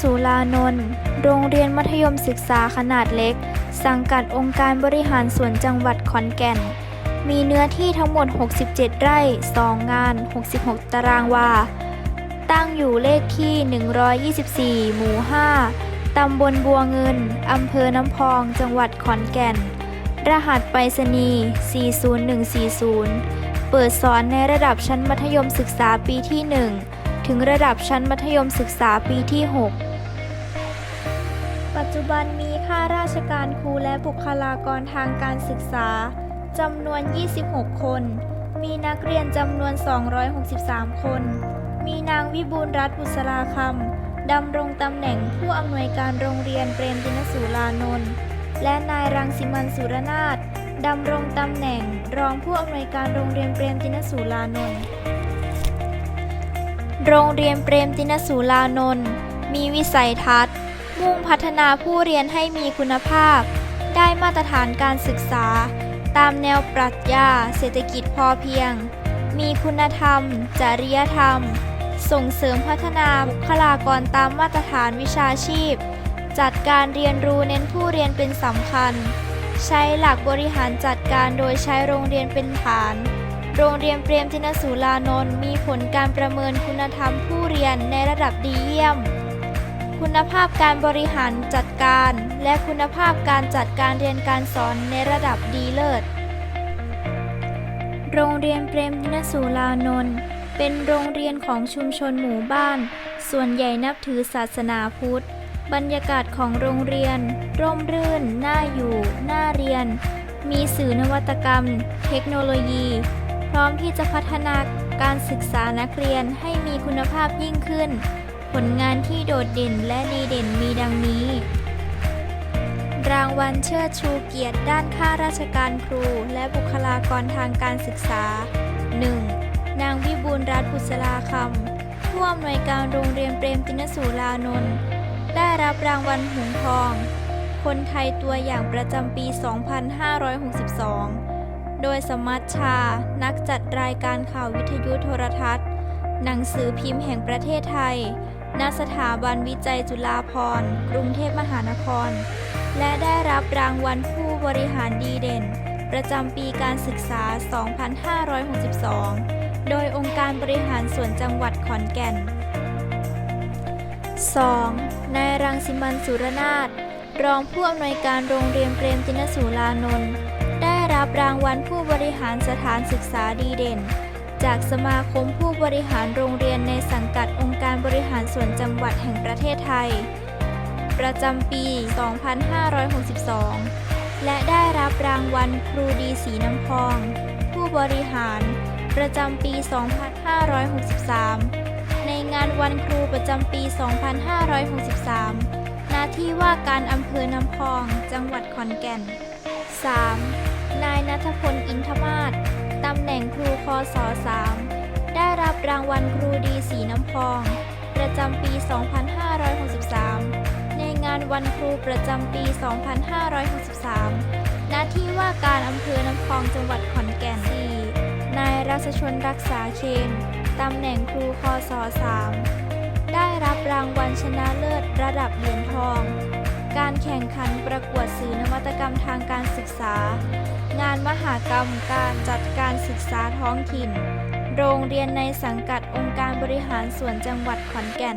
สูลานนท์ โรงเรียนมัธยมศึกษาขนาดเล็ก สังกัดองค์การบริหารส่วนจังหวัดขอนแก่น มีเนื้อที่ทั้งหมด 67 ไร่ 2 งาน 66 ตารางวา ตั้งอยู่เลขที่ 124 หมู่ 5 ตำบลบัวเงิน อำเภอน้ำพอง จังหวัดขอนแก่น รหัสไปรษณีย์ 40140 เปิดสอนในระดับชั้นมัธยมศึกษาปีที่ 1ถึงระดับชั้นมัธยมศึกษาปีที่ 6 จจุบันมีข้าราชการครูและบุคลากรทางการศึกษาจำนวน 26 คน มีนักเรียนจำนวน 263 คน มีนางวิบูลรัตน์บุษราคำดำรงตำแหน่งผู้อำนวยการโรงเรียนเปรมตินสูลานนท์และนายรังสิมันต์สุรนาถดำรงตำแหน่งรองผู้อำนวยการโรงเรียนเปรมตินสูลานนท์โรงเรียนเปรมตินสูลานนท์มีวิสัยทัศน์ มุ่งพัฒนาผู้เรียนให้มีคุณภาพ ได้มาตรฐานการศึกษา ตามแนวปรัชญาเศรษฐกิจพอเพียง มีคุณธรรม จริยธรรม ส่งเสริมพัฒนาบุคลากรตามมาตรฐานวิชาชีพ จัดการเรียนรู้เน้นผู้เรียนเป็นสำคัญ ใช้หลักบริหารจัดการโดยใช้โรงเรียนเป็นฐานโรงเรียนเปรมตินสูลานนท์มีผลการประเมินคุณธรรมผู้เรียนในระดับดีเยี่ยม คุณภาพการบริหารจัดการ และคุณภาพการจัดการเรียนการสอนในระดับดีเลิศ โรงเรียนเปรมนสูลานนท์เป็นโรงเรียนของชุมชนหมู่บ้าน ส่วนใหญ่นับถือศาสนาพุทธ บรรยากาศของโรงเรียน ร่มรื่น น่าอยู่ น่าเรียน มีสื่อนวัตกรรม เทคโนโลยี พร้อมที่จะพัฒนาการศึกษานักเรียนให้มีคุณภาพยิ่งขึ้น ผลงานที่โดดเด่นและดีเด่นมีดังนี้ รางวัลเชิดชูเกียรติด้านข้าราชการครูและบุคลากรทางการศึกษา 1. นางวิบูลรัตน์บุษราคำผู้อำนวยการโรงเรียนเปรมตินสูลานนท์ได้รับรางวัลหงทอง คนไทยตัวอย่างประจำปี 2562 โดยสมัชชา นักจัดรายการข่าววิทยุโทรทัศน์ หนังสือพิมพ์แห่งประเทศไทย ณสถาบันวิจัยจุฬาภรณ์ กรุงเทพมหานคร และได้รับรางวัลผู้บริหารดีเด่น ประจำปีการศึกษา 2562 โดยองค์การบริหารส่วนจังหวัดขอนแก่น 2. นายรังสิมันต์สุรนาถรองผู้อำนวยการโรงเรียนเปรมตินสูลานนท์ได้รับรางวัลผู้บริหารสถานศึกษาดีเด่น จากสมาคมผู้บริหารโรงเรียนในสังกัดองค์การบริหารส่วนจังหวัดแห่งประเทศไทย ประจำปี 2562 และได้รับรางวัลครูดีสีน้ำพอง ผู้บริหาร ประจำปี 2563 ในงานวันครูประจำปี 2563 หน้าที่ว่าการอำเภอน้ำพอง จังหวัดขอนแก่น 3. นายนัทพล อินทมาศำแหน่งครูคศ3ได้รับรางวัลครูดีสีน้ำพอง ประจำปี 2563 ในงานวันครูประจำปี 2563หน้าที่ว่าการอำเภอน้ำพองจังหวัดขอนแก่น 4. นายรัชชนรักษาเคนตำแหน่งครูคศ3ได้รับรางวัลชนะเลิศระดับเหรียญทอง การแข่งขันประกวดสื่อนวัตกรรมทางการศึกษา งานมหากรรมการจัดการศึกษาท้องถิ่น โรงเรียนในสังกัดองค์การบริหารส่วนจังหวัดขอนแก่น